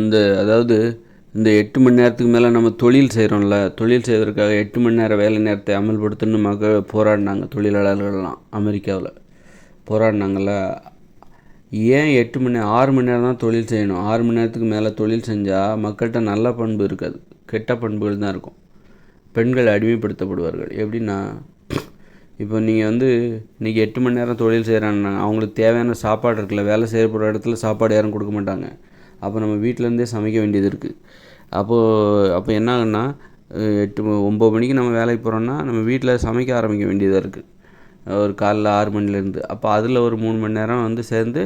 இந்த அதாவது இந்த எட்டு மணி நேரத்துக்கு மேலே நம்ம தொழில் செய்கிறோம்ல தொழில் செய்வதற்காக எட்டு மணி நேரம் வேலை நேரத்தை அமல்படுத்தணுமாக மக்கள் போராடினாங்க தொழிலாளர்கள்லாம் அமெரிக்காவில். போராடினாங்கள்ல ஏன் எட்டு மணி ஆறு மணி நேரம் தான் தொழில் செய்யணும்? ஆறு மணி நேரத்துக்கு மேலே தொழில் செஞ்சால் மக்கள்கிட்ட நல்ல பண்பு இருக்காது. கெட்ட பண்புகள் தான் இருக்கும். பெண்கள் அடிமைப்படுத்தப்படுவார்கள். எப்படின்னா இப்போ நீங்கள் வந்து இன்றைக்கி எட்டு மணி நேரம் தொழில் செய்கிறாங்கன்னா அவங்களுக்கு தேவையான சாப்பாடு இருக்குல்ல வேலை செய்யப்படுற இடத்துல சாப்பாடு யாரும் கொடுக்க மாட்டாங்க. அப்போ நம்ம வீட்டிலேருந்தே சமைக்க வேண்டியது இருக்குது அப்போது அப்போ என்ன ஆகுன்னா எட்டு ஒம்பது மணிக்கு நம்ம வேலைக்கு போகிறோம்னா நம்ம வீட்டில் சமைக்க ஆரம்பிக்க வேண்டியதாக இருக்குது ஒரு காலைல ஆறு மணிலேருந்து. அப்போ அதில் ஒரு மூணு மணி நேரம் வந்து சேர்ந்து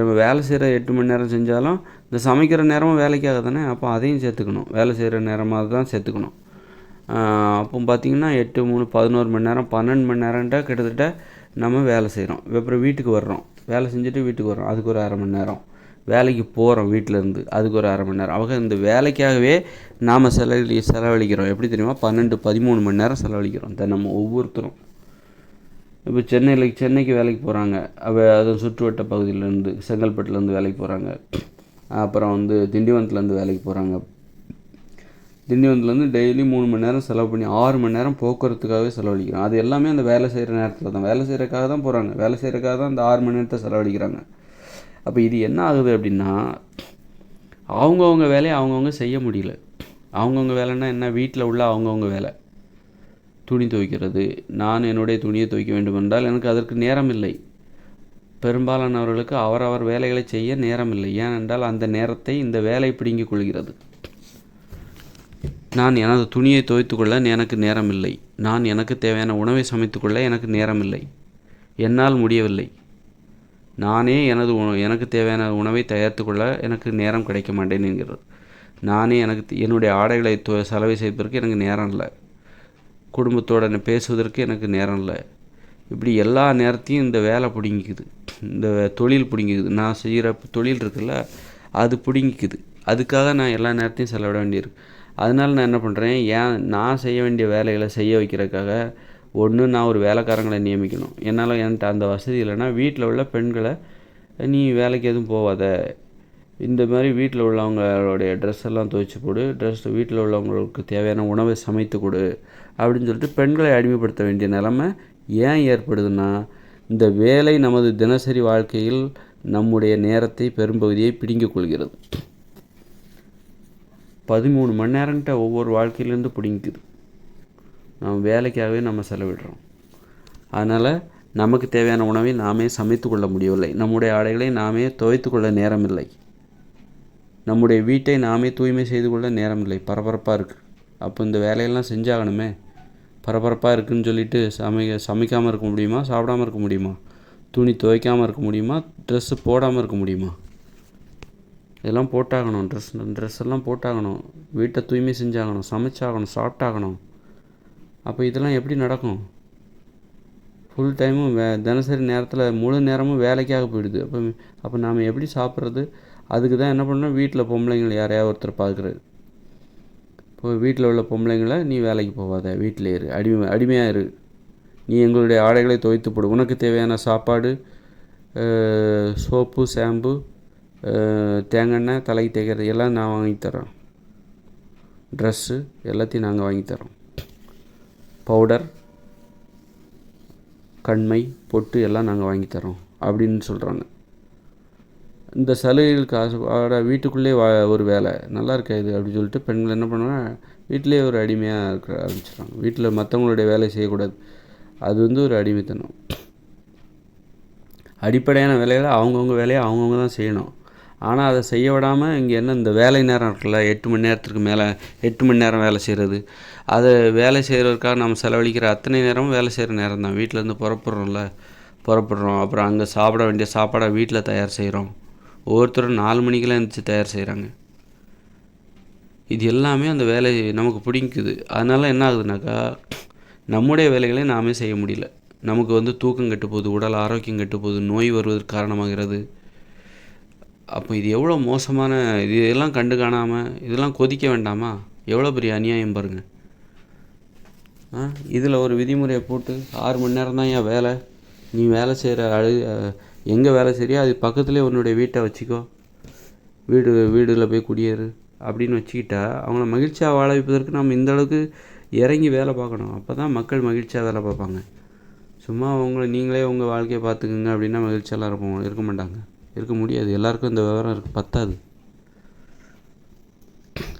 நம்ம வேலை செய்கிற எட்டு மணி நேரம் செஞ்சாலும் இந்த சமைக்கிற நேரமும் வேலைக்காக தானே? அப்போ அதையும் சேர்த்துக்கணும். வேலை செய்கிற நேரமாக தான் சேர்த்துக்கணும். அப்போ பார்த்தீங்கன்னா எட்டு மூணு பதினோரு மணி நேரம் பன்னெண்டு மணி நேரம்ட்டா கிட்டத்தட்ட நம்ம வேலை செய்கிறோம் அப்புறம் வீட்டுக்கு வர்றோம். வேலை செஞ்சுட்டு வீட்டுக்கு வர்றோம். அதுக்கு ஒரு அரை மணி நேரம். வேலைக்கு போகிறோம் வீட்டிலேருந்து அதுக்கு ஒரு அரை மணி நேரம். அவங்க இந்த வேலைக்காகவே நாம் செலவழி செலவழிக்கிறோம். எப்படி தெரியுமா? பன்னெண்டு பதிமூணு மணி நேரம் செலவழிக்கிறோம். தினமும் ஒவ்வொருத்தரும். இப்போ சென்னையில் சென்னைக்கு வேலைக்கு போகிறாங்க அவள் அது சுற்றுவட்ட பகுதியிலேருந்து செங்கல்பட்டுலேருந்து வேலைக்கு போகிறாங்க அப்புறம் வந்து திண்டிவனத்துலேருந்து வேலைக்கு போகிறாங்க திண்டிவனத்துலேருந்து டெய்லி மூணு மணி நேரம் செலவு பண்ணி ஆறு மணி நேரம் போக்குவரத்துக்காகவே செலவழிக்கிறோம். அது எல்லாமே அந்த வேலை செய்கிற நேரத்தில் தான். வேலை செய்கிறக்காக தான் போகிறாங்க வேலை செய்கிறக்காக தான் அந்த ஆறு மணி நேரத்தை செலவழிக்கிறாங்க. அப்போ இது என்ன ஆகுது அப்படின்னா அவங்கவுங்க வேலையை அவங்கவுங்க செய்ய முடியல. அவங்கவுங்க வேலைன்னா என்ன? வீட்டில் உள்ள அவங்கவுங்க வேலை. துணி துவைக்கிறது. நான் என்னுடைய துணியை துவைக்க வேண்டும் என்றால் எனக்கு அதற்கு நேரம் இல்லை. பெரும்பாலானவர்களுக்கு அவரவர் வேலைகளை செய்ய நேரம் இல்லை. ஏனென்றால் அந்த நேரத்தை இந்த வேலை பிடுங்கிக் கொள்கிறது. நான் எனது துணியை துவைத்துக்கொள்ள எனக்கு நேரம் இல்லை. நான் எனக்கு தேவையான உணவை சமைத்துக்கொள்ள எனக்கு நேரம் இல்லை. என்னால் முடியவில்லை. நானே எனது உண- எனக்கு தேவையான உணவை தயாரித்து கொள்ள எனக்கு நேரம் கிடைக்க மாட்டேன் என்கிறார் நானே எனக்கு என்னுடைய ஆடைகளை தொ செலவை செய்வதற்கு எனக்கு நேரம் இல்லை. குடும்பத்தோட நான் பேசுவதற்கு எனக்கு நேரம் இல்லை. இப்படி எல்லா நேரத்தையும் இந்த வேலை பிடுங்கிக்குது. இந்த தொழில் பிடுங்கிக்குது. நான் செய்கிற தொழில் இருக்குல்ல அது பிடுங்கிக்குது. அதுக்காக நான் எல்லா நேரத்தையும் செலவிட வேண்டியிருக்கு. அதனால் நான் என்ன பண்ணுறேன் ஏன் நான் செய்ய வேண்டிய வேலைகளை செய்ய வைக்கிறதுக்காக ஒன்று நான் ஒரு வேலைக்காரங்களை நியமிக்கணும். என்னால் என்கிட்ட அந்த வசதி இல்லைன்னா வீட்டில் உள்ள பெண்களை நீ வேலைக்கு எதுவும் போகாத இந்த மாதிரி வீட்டில் உள்ளவங்களுடைய ட்ரெஸ் எல்லாம் துவைச்சு போடு. ட்ரெஸ் வீட்டில் உள்ளவங்களுக்கு தேவையான உணவை சமைத்து கொடு அப்படின்னு சொல்லிட்டு பெண்களை அடிமைப்படுத்த வேண்டிய நிலைமை ஏன் ஏற்படுதுன்னா இந்த வேலை நமது தினசரி வாழ்க்கையில் நம்முடைய நேரத்தை பெரும்பகுதியை பிடுங்கிக் கொள்கிறது. பதிமூணு மணி நேரங்கிட்ட ஒவ்வொரு வாழ்க்கையிலேருந்து பிடிங்கிக்குது. நம்ம வேலைக்காகவே நம்ம செலவிடுறோம். அதனால் நமக்கு தேவையான உணவை நாமே சமைத்து கொள்ள முடியவில்லை. நம்முடைய ஆடைகளை நாமே துவைத்து கொள்ள நேரமில்லை. நம்முடைய வீட்டை நாமே தூய்மை செய்து கொள்ள நேரமில்லை. பரபரப்பாக இருக்குது அப்போ இந்த வேலையெல்லாம் செஞ்சாகணுமே? பரபரப்பாக இருக்குன்னு சொல்லிட்டு சமைக்க சமைக்காமல் இருக்க முடியுமா? சாப்பிடாம இருக்க முடியுமா? துணி துவைக்காமல் இருக்க முடியுமா? ட்ரெஸ்ஸு போடாமல் இருக்க முடியுமா? இதெல்லாம் போட்டாகணும். ட்ரெஸ் ட்ரெஸ் எல்லாம் போட்டாகணும். வீட்டை தூய்மை செஞ்சாகணும். சமைச்சாகணும். சாப்பிட்டாகணும். அப்போ இதெல்லாம் எப்படி நடக்கும்? ஃபுல் டைமும் வே தினசரி நேரத்தில் முழு நேரமும் வேலைக்காக போயிடுது. அப்போ அப்போ நாம் எப்படி சாப்பிட்றது? அதுக்கு தான் என்ன பண்ணணும்? வீட்டில் பொம்பளைங்களை யாரையாவது ஒருத்தர் பார்க்குறது. இப்போ வீட்டில் உள்ள பொம்பளைங்களை நீ வேலைக்கு போகாத வீட்டிலே இரு. அடிமை அடிமையாக இரு. நீ எங்களுடைய ஆடைகளை துவைத்து போடு. உனக்கு தேவையான சாப்பாடு சோப்பு ஷாம்பு தேங்காய் எண்ணெய் தலைக்கு தேய்க்கிறது எல்லாம் நான் வாங்கி தரோம் ட்ரெஸ்ஸு எல்லாத்தையும் நாங்கள் வாங்கி தரோம் பவுடர் கண்மை பொட்டு எல்லாம் நாங்கள் வாங்கி தரோம் அப்படின்னு சொல்கிறாங்க இந்த சலுகைகள் காசு ஆட வீட்டுக்குள்ளே வா ஒரு வேலை. நல்லா இருக்கா இது அப்படின்னு சொல்லிட்டு பெண்கள் என்ன பண்ணுவாங்க வீட்டிலே ஒரு அடிமையாக இருக்க ஆரம்பிச்சிடுறாங்க. வீட்டில் மற்றவங்களுடைய வேலையை செய்யக்கூடாது. அது வந்து ஒரு அடிமைத்தனம். அடிப்படையான வேலையில் அவங்கவுங்க வேலையை அவங்கவுங்க தான் செய்யணும். ஆனால் அதை செய்ய விடாமல் இங்கே என்ன இந்த வேலை நேரம் இருக்குல்ல எட்டு மணி நேரத்துக்கு மேலே எட்டு மணி நேரம் வேலை செய்கிறது அதை வேலை செய்கிறதுக்காக நம்ம செலவழிக்கிற அத்தனை நேரமும் வேலை செய்கிற நேரம் தான். வீட்டிலேருந்து புறப்படுறோம்ல புறப்படுறோம். அப்புறம் அங்கே சாப்பிட வேண்டிய சாப்பாடை வீட்டில் தயார் செய்கிறோம் ஒவ்வொருத்தரும் நாலு மணிக்கெல்லாம் எழுந்திரிச்சு தயார் செய்கிறாங்க இது எல்லாமே அந்த வேலை நமக்கு பிடிக்குது. அதனால் என்ன ஆகுதுனாக்கா நம்முடைய வேலைகளை நாமே செய்ய முடியல. நமக்கு வந்து தூக்கம் கெட்டு போகுது உடல் ஆரோக்கியம் கெட்டு போகுது நோய் வருவதற்கு காரணமாகிறது. அப்போ இது எவ்வளோ மோசமான இது இதெல்லாம் கண்டு காணாமல் இதெல்லாம் கொதிக்க வேண்டாமா? எவ்வளோ பெரிய அநியாயம் பாருங்கள் ஆ இதில் ஒரு விதிமுறையை போட்டு ஆறு மணி நேரம் தான் என் வேலை? நீ வேலை செய்கிற அழு எங்கே வேலை செய்யா அது பக்கத்துலேயே உன்னுடைய வீட்டை வச்சுக்கோ. வீடு வீடில் போய் குடியேறு அப்படின்னு வச்சுக்கிட்டா அவங்கள மகிழ்ச்சியாக வாழ வைப்பதற்கு நம்ம இந்த அளவுக்கு இறங்கி வேலை பார்க்கணும். அப்போ தான் மக்கள் மகிழ்ச்சியாக வேலை பார்ப்பாங்க. சும்மா அவங்கள நீங்களே உங்கள் வாழ்க்கையை பார்த்துக்குங்க அப்படின்னா மகிழ்ச்சியெல்லாம் இருப்போம் இருக்க மாட்டாங்க. இருக்க முடியாது. எல்லாருக்கும் இந்த விவரம் இருக்கு. பத்தாது.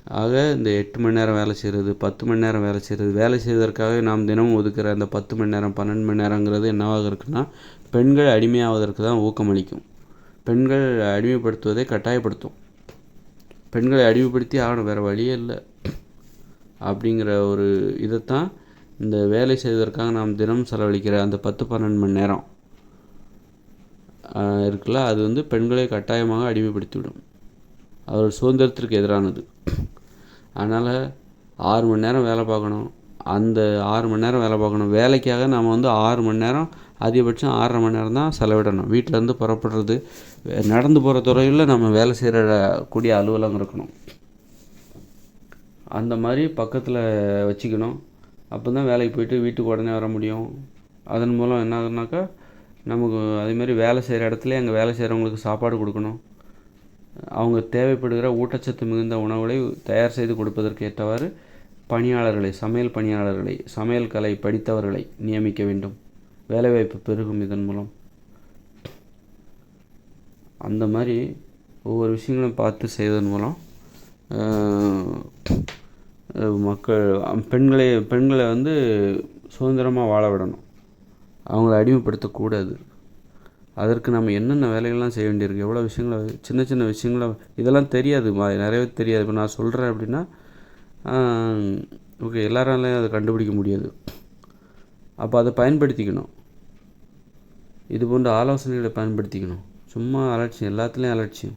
ஆக இந்த எட்டு மணி நேரம் வேலை செய்கிறது பத்து மணி நேரம் வேலை செய்கிறது வேலை செய்வதற்காக நாம் தினமும் ஒதுக்கிற அந்த பத்து மணி நேரம் பன்னெண்டு மணி நேரங்கிறது என்னவாக இருக்குன்னா பெண்கள் அடிமையாவதற்கு தான் ஊக்கமளிக்கும் பெண்கள் அடிமைப்படுத்துவதை கட்டாயப்படுத்தும். பெண்களை அடிமைப்படுத்தி ஆகணும். வேறு வழியே இல்லை. அப்படிங்கிற ஒரு இதைத்தான் இந்த வேலை செய்வதற்காக நாம் தினம் செலவழிக்கிற அந்த பத்து பன்னெண்டு மணி நேரம். இருக்குல்ல அது வந்து பெண்களை கட்டாயமாக அடிமைப்படுத்திவிடும். அவர் சுதந்திரத்திற்கு எதிரானது. அதனால் ஆறு மணி நேரம் வேலை பார்க்கணும். அந்த ஆறு மணி நேரம் வேலை பார்க்கணும். வேலைக்காக நம்ம வந்து ஆறு மணி நேரம் அதிகபட்சம் ஆறரை மணி நேரம் தான் செலவிடணும். வீட்டிலேருந்து புறப்படுறது நடந்து போகிற துறையில் நம்ம வேலை செய்கிற கூடிய அலுவலகம் இருக்கணும். அந்த மாதிரி பக்கத்தில் வச்சுக்கணும். அப்போ தான் வேலைக்கு போயிட்டு வீட்டுக்கு உடனே வர முடியும். அதன் மூலம் என்ன ஆகுதுனாக்கா நமக்கு அதே மாதிரி வேலை செய்கிற இடத்துல அங்கே வேலை செய்கிறவங்களுக்கு சாப்பாடு கொடுக்கணும். அவங்க தேவைப்படுகிற ஊட்டச்சத்து மிகுந்த உணவுகளை தயார் செய்து கொடுப்பதற்கு ஏற்றவாறு பணியாளர்களை சமையல் பணியாளர்களை சமையல் கலை படித்தவர்களை நியமிக்க வேண்டும். வேலைவாய்ப்பு பெருகும் இதன் மூலம். அந்த மாதிரி ஒவ்வொரு விஷயங்களும் பார்த்து செய்வதன் மூலம் மக்கள் பெண்களை பெண்களை வந்து சுதந்திரமாக வாழ விடணும். அவங்கள அடிமைப்படுத்தக்கூடாது. அதற்கு நம்ம என்னென்ன வேலைகள்லாம் செய்ய வேண்டியிருக்கு? எவ்வளோ விஷயங்களை சின்ன சின்ன விஷயங்கள இதெல்லாம் தெரியாது. நிறையவே தெரியாது. இப்போ நான் சொல்கிறேன் அப்படின்னா ஓகே எல்லாராலையும் அதை கண்டுபிடிக்க முடியாது. அப்போ அதை பயன்படுத்திக்கணும். இது போன்ற ஆலோசனைகளை பயன்படுத்திக்கணும். சும்மா அலட்சியம் எல்லாத்துலேயும் அலட்சியம்.